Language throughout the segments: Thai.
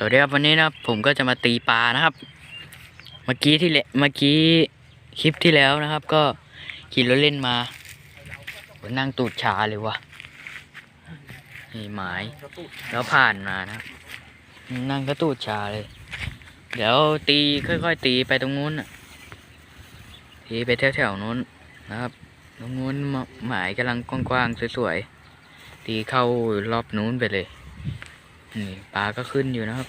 สวัสดีครับวันนี้นะครับผมก็จะมาตีปลานะครับ เมื่อกี้ที่เมื่อกี้คลิปที่แล้วนะครับ ก็ขี่รถเล่นมาโหนั่งตูดชาเลยวะนี่หมายแล้วผ่านมานะนั่งก็ตูดชาเลย เดี๋ยวตีค่อยๆตีไปตรงนู้นนะตีไปแถวๆนู้นนะครับตรงนู้นหมายกำลังกว้างๆสวยๆตีเข้ารอบนู้นไปเลย นี่ปลาก็ขึ้นอยู่นะครับ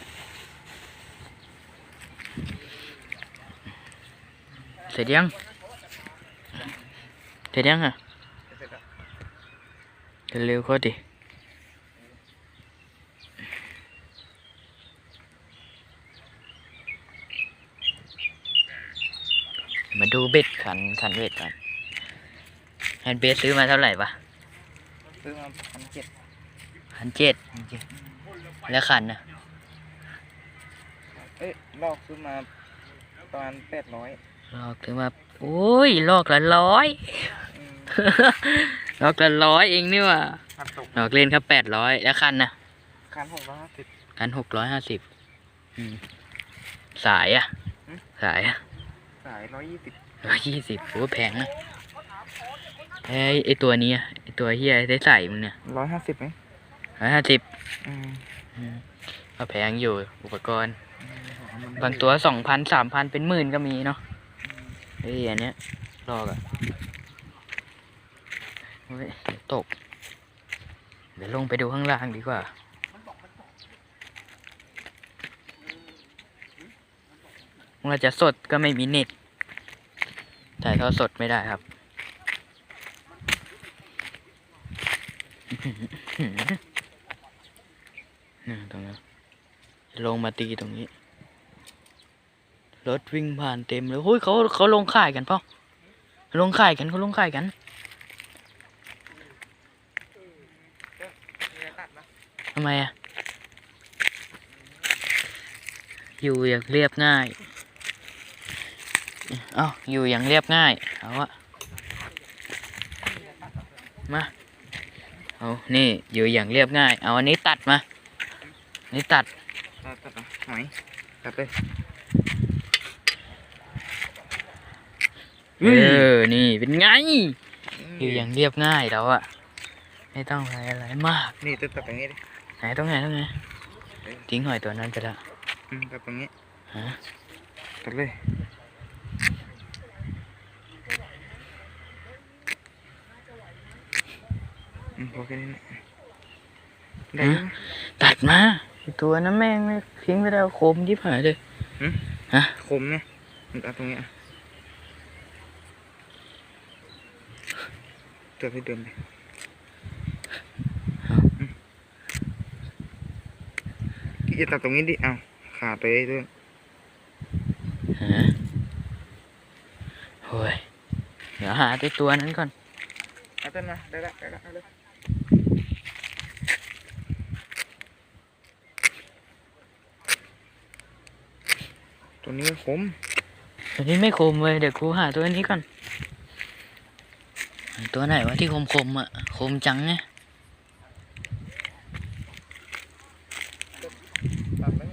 เสร็จยัง เสร็จยังอะเร็วๆก็ดิมาดูเบ็ดขันขันเบ็ดก่อนแฮนด์เบสซื้อมาเท่าไหร่ปะซื้อมาพันเจ็ดพันเจ็ด แล้วขันนะเอ้ยลอกซื้อมาประมาณแปดร้อยลอกซื้อมาโอ้ยลอกละร้อยลอกละร้อยเองนี่ว่ะพันตกลอกเล่นครับแปดร้อยแล้วคันนะคันหกร้อยห้าสิบคันหกร้อยห้าสิบสายอะหืมสายอะสายร้อยยี่สิบร้อยยี่สิบโอ้แพงนะไอ้ไอตัวนี้อะไอตัวเฮียได้ใส่มึงเนี่ยร้อยห้าสิบไหมร้อยห้าสิบอืม ก็แพงอยู่อุปกรณ์ บางตัวสองพันสามพันเป็นหมื่นก็มีเนาะไอ้อันเนี้ยลอกอะเฮ้ยเดี๋ยวตก เดี๋ยวลงไปดูข้างล่างดีกว่าว่าจะสดก็ไม่มีเน็ตถ่ายทอดสดไม่ได้ครับ นี่ตรงนี้ลงมาตีตรงนี้ รถวิ่งผ่านเต็มเลยเฮ้ยเขาเขาลงข่ายกันเปล่าลงข่ายกันเขาลงข่ายกันทำไมอะอยู่อย่างเรียบง่าย เอาอยู่อย่างเรียบง่าย เอาอะมา เอา นี่ อยู่อย่างเรียบง่าย เอาอันนี้ตัดมา นี่ตัด ตัดตัดอะหอยตัดเลยเออ นี่เป็นไง อยู่อย่างเรียบง่ายแล้วอะไม่ต้องอะไรอะไรมาก นี่ตัดตัดตรงนี้ดิไหนตรงไหนตรงไหนทิ้งหอยตัวนั้นไปแล้วอืมตัดตรงนี้ฮะตัดเลยอืมพอแค่นี้นะได้ไหมตัดมาไอ้ ตัวนั้นแม่งไม่ทิ้งไปแล้วคมยิบหายเลยหืมฮะคมเนี่ยมันตัดตรงนี้อะเดินให้เดินเลยอืมอย่าตัดตรงนี้ดิ เอาขาดไปเลยด้วยฮะโอ้ย เดี๋ยวหาไอ้ตัวนั้นก่อน เอาต้นมา ได้ละได้ละเอาเลย ตัวนี้คมตัวนี้ไม่คมเลยเดี๋ยวกูหาตัวนี้ก่อน ตัวไหนวะที่คมคมๆอะคมจังไงตัดเลย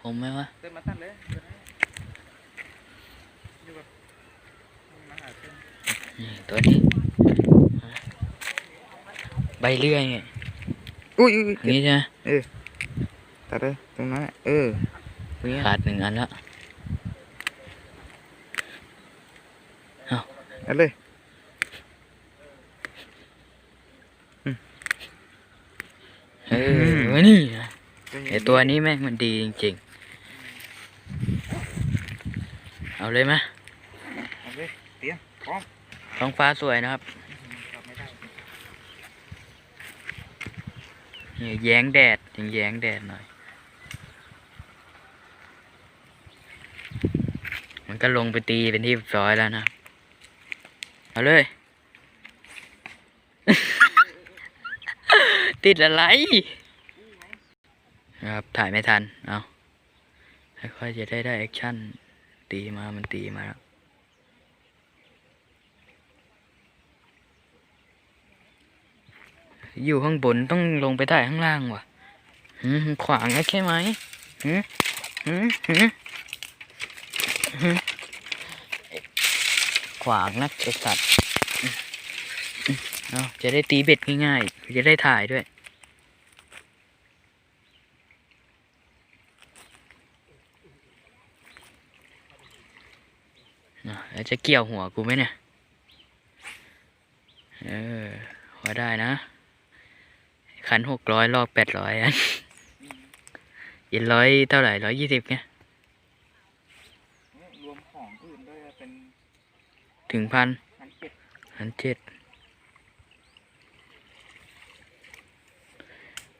คมไหมวะเดินมาตัดเลยเดินให้อยู่กับมาหาเพื่อนนี่ตัวนี้ ใบเลื่อยไงอุ้ยอุ้ยอุ้ยนี่ใช่ไหม ตัดเลยตรงนั้นอะเออตรงนี้ขาดหนึ่งอันแล้วตัดเลยเออนี่ไอตัวนี้แม่งมันดีจริงๆ เอาเลยไหมเอาเลยเตรียมพร้อมท้องฟ้าสวยนะครับตัดไม่ได้นี่แย้งแดดยังแย้งแดดหน่อย มันก็ลงไปตีเป็นที่ร้อยแล้วนะ เอาเลย ติดอะไร ครับ ถ่ายไม่ทัน เอาค่อยๆจะได้ได้แอคชั่น ตีมามันตีมาแล้วอยู่ข้างบนต้องลงไปได้ข้างล่างว่ะขวางนะใช่ไหมหืมหืมหืมหืม ขวางนะไอสัตว์เอาจะได้ตีเบ็ดง่ายๆ จะได้ถ่ายด้วย แล้วจะเกี่ยวหัวกูไหมเนี่ย เออพอได้นะ ขันหกร้อยลอกแปดร้อยอันเยินร้อยเท่าไหร่ร้อยยี่สิบไงวมของอื่นด้วยเป็น ถึงพันพันเจ็ดพันเจ็ด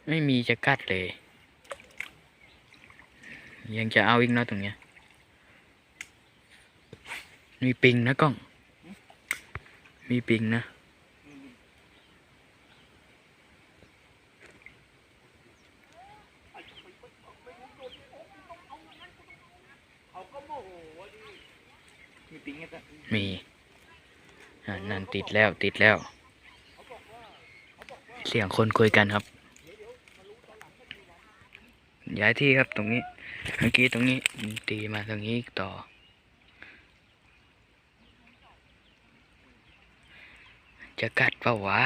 ไม่มีจะกัดเลย ยังจะเอาอีกเนาะตรงเนี้ย มีปิงนะกล้อง มีปิงนะ มีปิ้งให้ด้วย มีนั่นนั่น ติดแล้วติดแล้ว เสียงคนคุยกันครับ ย้ายที่ครับตรงนี้ เมื่อกี้ตรงนี้ตีมาตรงนี้ต่อ จะกัดเปล่าวะ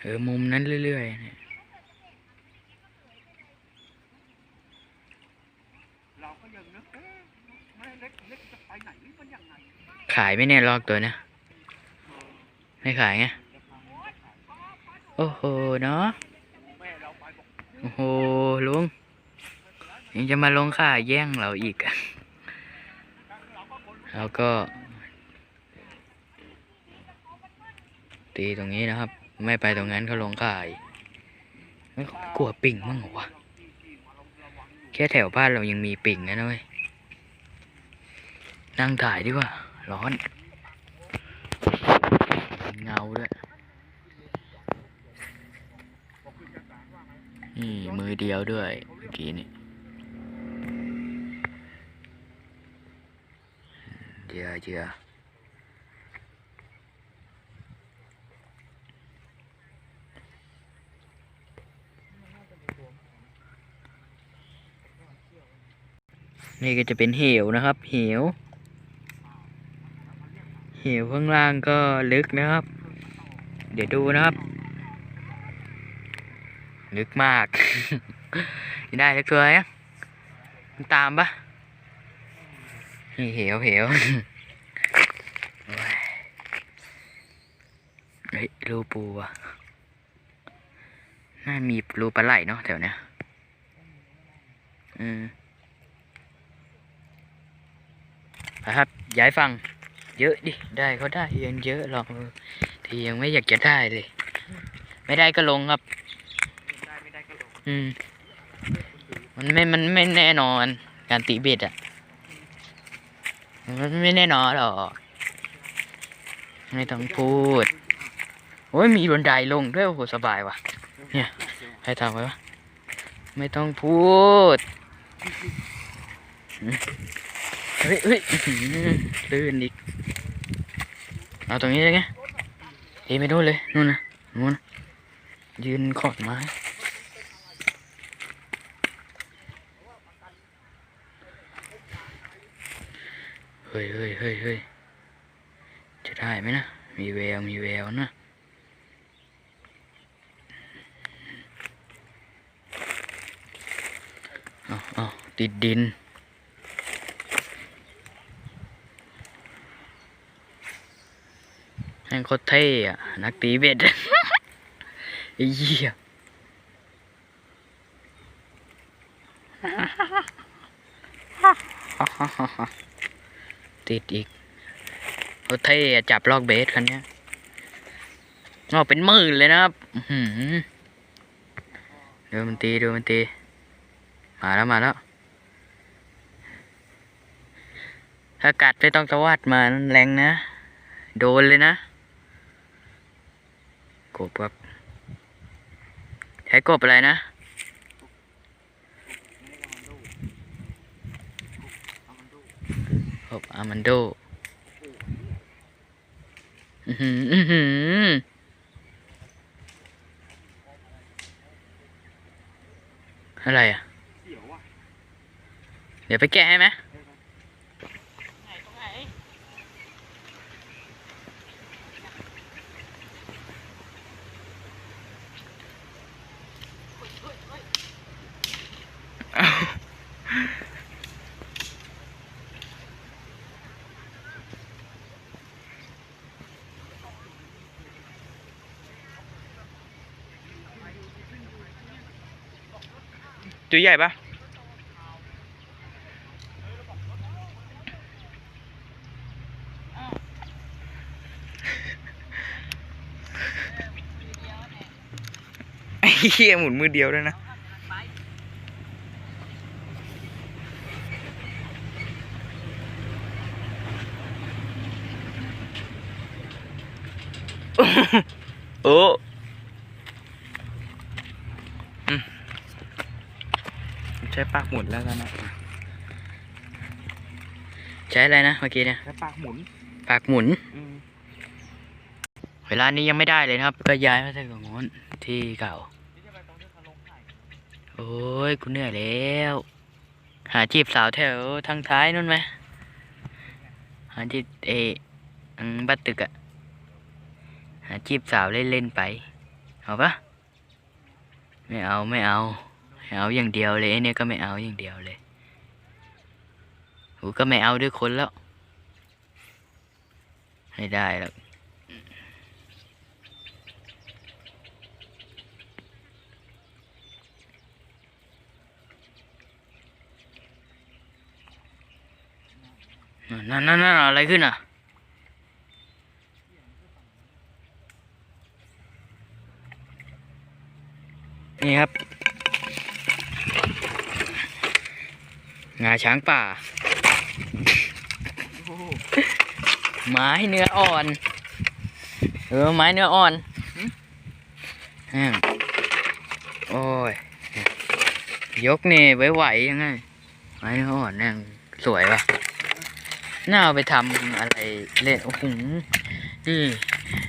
เออมุมนั้นเรื่อยๆเนี่ย เราก็ยังนึกเอ๊ะไม่เล็กเล็กจะไปไหนมันยังไง ขายไม่เนี่ยลอกตัวนะ ไม่ขายไง โอ้โห เนาะ โอ้โห ลุง ยังจะมาลงค่าแย่งเราอีกอะแล้วก็ ตีตรงนี้นะครับ ไม่ไปตรงนั้นเขาลงค่าอีกไม่กลัวปิ่งมั้งเหรอวะ แค่แถวบ้านเรายังมีปิ่งนะนะเว้ยนั่งถ่ายดีกว่า ร้อน เงาด้วยนี่มือเดียวด้วยเมื่อกี้นี่เจือเจือนี่ก็จะเป็นเหวนะครับ เหว เหวข้างล่างก็ลึกนะครับ เดี๋ยวดูนะครับ ลึกมาก ได้สักตัวยังมันตามปะเหวเหี้ยเฮ้ยรูปูอะน่ามีรูปลาไหลเนาะแถวเนี้ยอืมครับย้ายฟัง เยอะดิ ได้ก็ได้ยังเยอะหรอกทียังไม่อยากจะได้เลย ไม่ได้ก็ลงครับ ได้ไม่ได้ก็ลง อืม มันไม่ มันไม่แน่นอน การตีเบ็ดอะ มันไม่แน่นอนหรอก ไม่ต้องพูด โอ้ยมีบันไดลงด้วยโอ้โหสบายว่ะ เนี่ยใครทำไว้วะ ไม่ต้องพูดอืมเฮ้ยเฮ้ยอื้อหือลื่นอีก เอาตรงนี้เลยไงเอ้ไม่นู่นเลยนู่นนะนู่นนะยืนขอดไม้เฮ้ยเฮ้ยเฮ้ยเฮ้ยจะได้ไหมนะ มีแวว มีแววนะอาเอติดดิน แม่งโคตรเท่อะนักตีเบ็ดไอ้เหี้ยติดอีกโคตรเท่อะจับลอกเบสคันเนี้ยออกเป็นหมื่นเลยนะครับดูมันตีดูมันตี มาแล้วมาแล้ว ถ้ากัดไม่ต้องตะวัดมาแรงนะ โดนเลยนะ กบครับใช้กบอะไรนะกบอามันโดอือหืออือหืออะไรอะ เดี๋ยวไปแกะให้ไหม ตัวใหญ่ปะไอ้เหี้ยหมุนมือเดียวด้วยนะโอ้ ใช้ปากหมุนแล้วกันนะ ใช้อะไรนะเมื่อกี้เนี่ยแล้วปากหมุน ปากหมุนอืมเวลานี้ยังไม่ได้เลยนะครับ ก็ย้ายมาที่ตรงโน้นที่เก่านี่จะไปตรงที่เขาลงไข่โอ้ยกูเหนื่อยแล้ว หาจีบสาวแถวทางท้ายนู่นไหมหาจีบเออังบัดตึกอะหาจีบสาวเล่นๆไป เอาปะไม่เอาไม่เอาไม่ เอาอย่างเดียวเลยเนี่ยก็ไม่เอาอย่างเดียวเลยกูก็ไม่เอาด้วยคนแล้ว ไม่ได้หรอกนั่นนั่นนั่นอะไรขึ้นอะ นี่ครับ งา ช้างป่าโอ้โหไม้เนื้ออ่อน เออ ไม้เนื้ออ่อนอืมโอ้ย ยกนี่ไหวๆยังไง ไม้เนื้ออ่อนเนี่ยสวยปะน่าเอาไปทำอะไรเล่น โอ้โหนี่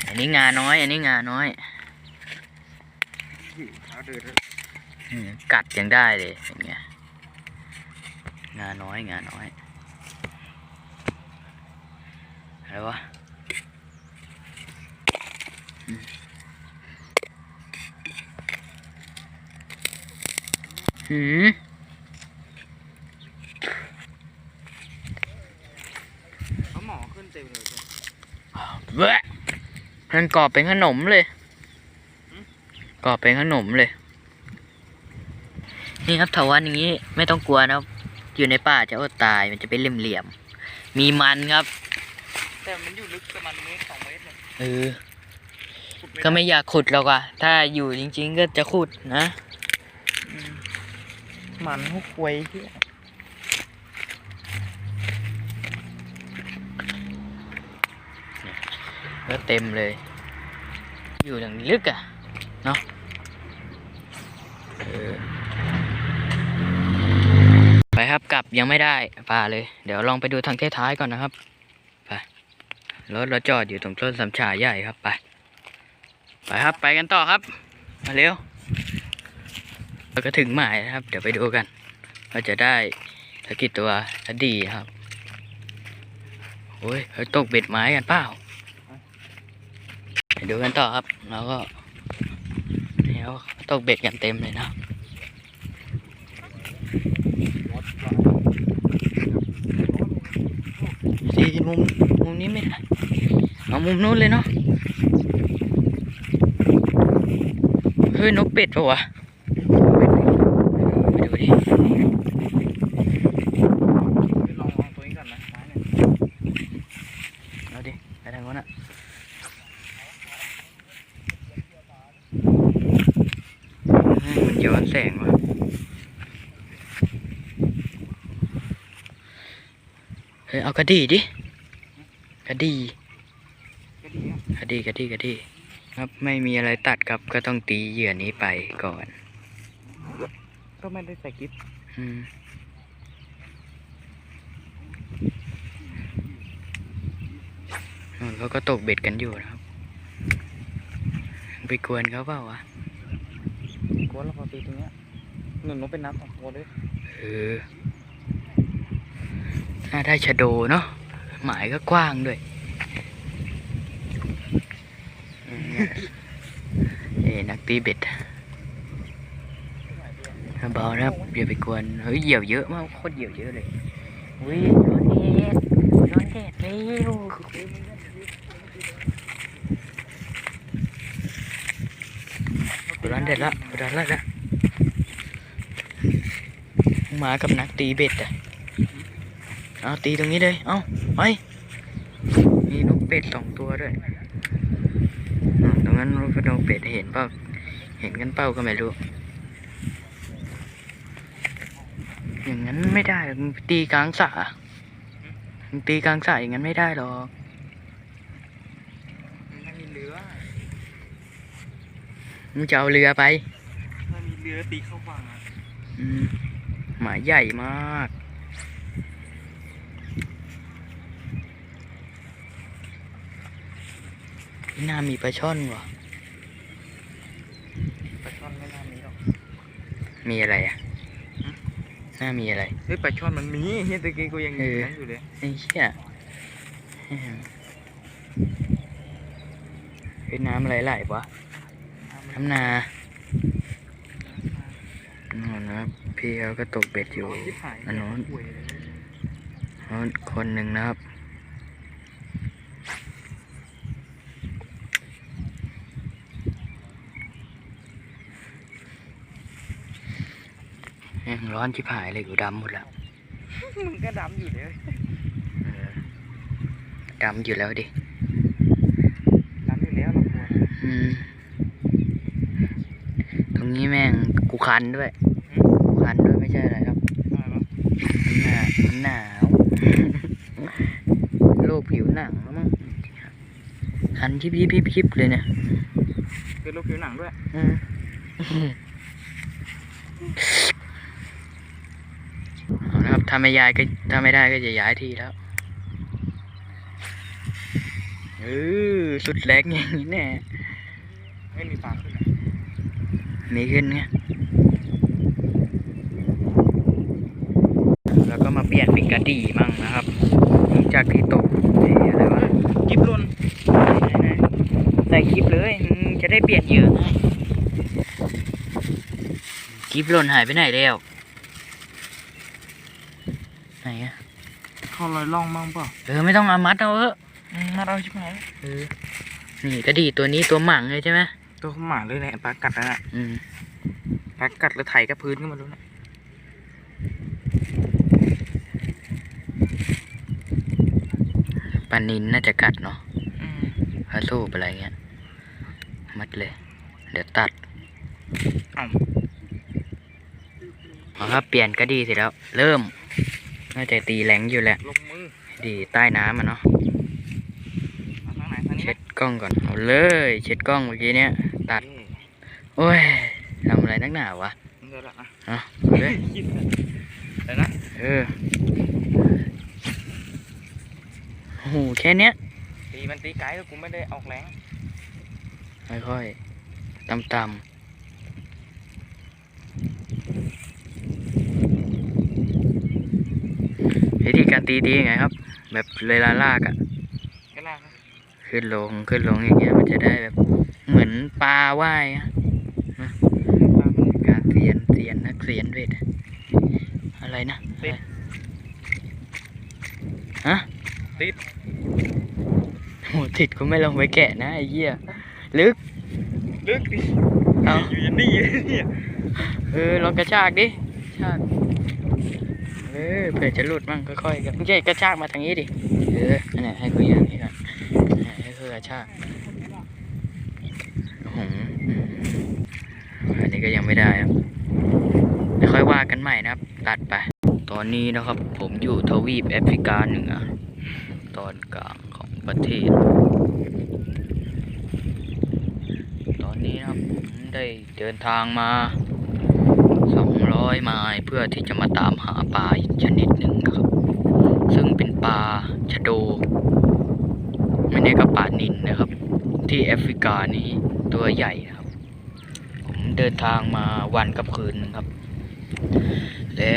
อันนี้งาน้อย อันนี้งาน้อยเอาเดินอืมกัดยังได้เลยอย่างเงี้ย งาน้อยงาน้อยอะไรวะหืมเขาหมอขึ้นเต็มเลยจ้ะเว้ยมันกรอบเป็นขนมเลยกรอบเป็นขนมเลย นี่ครับถาวันอย่างนี้ไม่ต้องกลัวนะครับ อยู่ในป่าจะอดตายมันจะเป็นเหลี่ยมๆมีมันครับ แต่มันอยู่ลึกประมาณเมตรสองเมตรเลยเออ ขุดก็ไม่อยากขุดหรอกอะถ้าอยู่จริง ๆ ก็จะขุดนะอืมมันหุกควยที่ก็เต็มเลย อยู่อย่างลึกอะเนาะเออ ไปครับกลับยังไม่ได้ป่าเลย เดี๋ยวลองไปดูทางท้ายก่อนนะครับไปรถเราจอดอยู่ตรงต้นสำชาใหญ่ครับไปไปครับไปกันต่อครับมาเร็วเราก็ถึงหมายนะครับ เดี๋ยวไปดูกันว่าจะได้สักกี่ตัวถ้าดีครับโอ้ยเขาตกเบ็ดไม้กันเปล่าไปดูกันต่อครับ แล้วก็เดี๋ยวตกเบ็ดกันเต็มเลยนะ สี มุมมุมนี้ไม่ได้เอามุมนู้นเลยเนาะเฮ้ยนกเป็ดปะวะไปดูดิลองลองตัวนี้ก่อนนะซ้ายเนี่ยเอาดิไปทางโน้นอะอืมมันย้อนแสงว่ะเฮ้ยเอากระดี่ดิก ระดี่ก็ดีอะกระดี่กระดี่กระดี่ครับไม่มีอะไรตัดครับก็ต้องตีเหยื่อนี้ไปก่อน ก็ไม่ได้ใส่กิ๊บอืมเขาก็ตกเบ็ดกันอยู่นะครับ ไปกวนเขาเปล่าวะกวนแล้วพอตีตรงเนี้ยหนุนลงเป็นน้ำสองตัวด้วยเออถ้าได้ชะโดเนาะ หมายก็กว้างด้วยเอ้นักตีเบ็ดเบานะครับอย่าไปกวนเฮ้ยเหยี่ยวเยอะมากโคตรเหยี่ยวเยอะเลยอุ้ยร้อนเด็ดร้อนเด็ดเร็วร้อนเด็ดละร้อนละละมากับนักตีเบ็ดอะเอาตีตรงนี้เลย เอา ไปมีนกเป็ดสองตัวด้วยอะตรงนั้นนกนกเป็ดเห็นเปล่าเห็นกันเป้าก็ไม่รู้ อย่างนั้นไม่ได้หรอกมึงตีกลางสระมึงตีกลางสระอย่างนั้นไม่ได้หรอกถ้ามีเรือมึงจะเอาเรือไปถ้ามีเรือตีเข้าฝั่งอะอืมหมาใหญ่มาก นี่น่ามีปลาช่อนว่ะปลาช่อนไม่น่ามีหรอก มีอะไรอะน่ามีอะไร เฮ้ยปลาช่อนมันมีเฮ้ยตะกี้กูยังเออ นั่นอยู่เลย ไอ้เหี้ยเป็นน้ำอะไรไหลวะน้ำนาโน่นนะครับพี่เขาก็ตกเบ็ดอยู่ชิบหายอันโน้นห่วยเลยโน้น คนหนึ่งนะครับ แม่ งร้อนชิบหายเลยกูดำหมดแล้ว มึงก็ดำอยู่เลยเออดำอยู่แล้วดิดำอยู่แล้วเราควรอืมตรงนี้แม่งกูคันด้วยกูคันด้วยไม่ใช่อะไรครับอะไรวะมันหนามันหนาวโรคผิวหนังแล้วมั้งคันยิบยิบยิบยิบเลยเนี่ยเป็นโรคผิวหนังด้วย อืมเอานะครับ ถ้าไม่ย้ายก็ถ้าไม่ได้ก็จะย้ายที่แล้วเออสุดแรงอย่างนี้แน่ไม่มีปลาขึ้นอะมีขึ้นไงแล้วก็มาเปลี่ยนเป็นกระดี่มั่งนะครับหลังจากที่ตกไอ้อะไรวะกิ๊บหล่นไหนๆใส่คลิปเลยอืมจะได้เปลี่ยนเหยื่อง่ายคลิปหล่นหายไปไหนแล้วไหนอะ เข้าลอยล่องบ้างเปล่าเออไม่ต้องเอามัดเอาเอออืมน่าเราชิบหายเออนี่กระดี่ตัวนี้ตัวหมั่งเลยใช่ไหมตัวขหมาเลยเนี่ยปลากัดนะน่ะอืมปลากัดหรือไถกับพื้นก็ไมารู้นะปลานินน่าจะกัดเนาะอืมปลาสูบอะไรเงี้ย มัดเลย เดี๋ยวตัดเอ้าเอาครับเปลี่ยนก็ดีสิแล้ว เริ่ม น่าจะตีแรงอยู่แหละ ลงมือดีใต้น้ำอะเนาะ เอาทางไหนทางนี้เช็ไหมดกล้องก่อน เอาเลย เช็ดกล้องเมื่อกี้เนี้ย ตัดเอ้ยโอ้ยทำอะไรนักหนาวะเดี๋ยวละอะเอาเอาเลย คิดเลยเดี๋ยวนะเออโอ้โหแค่เนี้ย ตีมันตีไกลแล้วกูไม่ได้ออกแรงค่อยๆ ต่ำๆ วิธีการตีดียังไงครับ แบบเวลาลากอะก็ลากนะขึ้นลงขึ้นลงอย่างเงี้ยมันจะได้แบบ เหมือนปลาว่ายอะนะการเสียนเสียนนักเสียนเวทอะอะไรนะอะไรฮะติด โหติดก็ไม่ลงไปแกะนะไอ้เหี้ยลึก ลึกดิเอา อยู่ยันนี่เนี่ยเออลองกระชากดิชากเออเผื่อจะหลุดมั่งค่อยๆกันไม่ใช่กระชากมาทางนี้ดิเอออันนี้ให้คุยอย่างนี้ก่อนให้คุยกระชากโอ้โหอันนี้ก็ยังไม่ได้ครับเดี๋ยวค่อยว่ากันใหม่นะครับ ตัดไป ตอนนี้นะครับ ผมอยู่ทวีปแอฟริกาเหนือตอนกลางของประเทศ ตอนนี้นะครับผมได้เดินทางมา 200ไมล์เพื่อที่จะมาตามหาปลาอีกชนิดหนึ่งนะครับ ซึ่งเป็นปลาชะโด ไม่แน่ก็ปลาที่แอฟริกานี้ตัวใหญ่ครับ ผมเดินทางมาวันกับคืนนึงครับ และ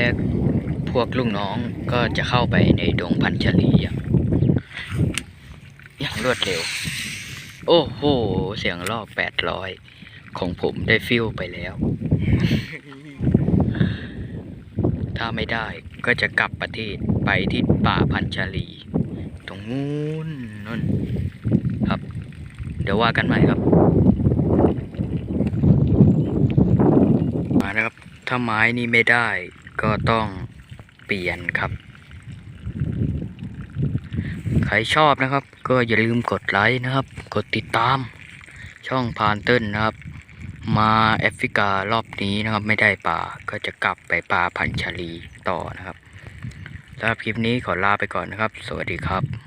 พวกลูกน้องก็จะเข้าไปในดงพันชลีอย่างอย่างรวดเร็ว โอ้โห เสียงลอกแปดร้อยของผมได้ฟิลไปแล้ว ถ้าไม่ได้ก็จะกลับประเทศไปที่ป่าพันชาลี ตรงนู้นนั่นครับ เดี๋ยวว่ากันใหม่ครับ มานะครับ ถ้าไม้นี้ไม่ได้ก็ต้องเปลี่ยนครับ ใครชอบนะครับ ก็อย่าลืมกดไลค์นะครับ กดติดตาม ช่องพานเติ้ลนะครับ มาแอฟริการอบนี้นะครับ ไม่ได้ป่าก็จะกลับไปป่าพันชาลีต่อนะครับสำหรับคลิปนี้ขอลาไปก่อนนะครับ สวัสดีครับ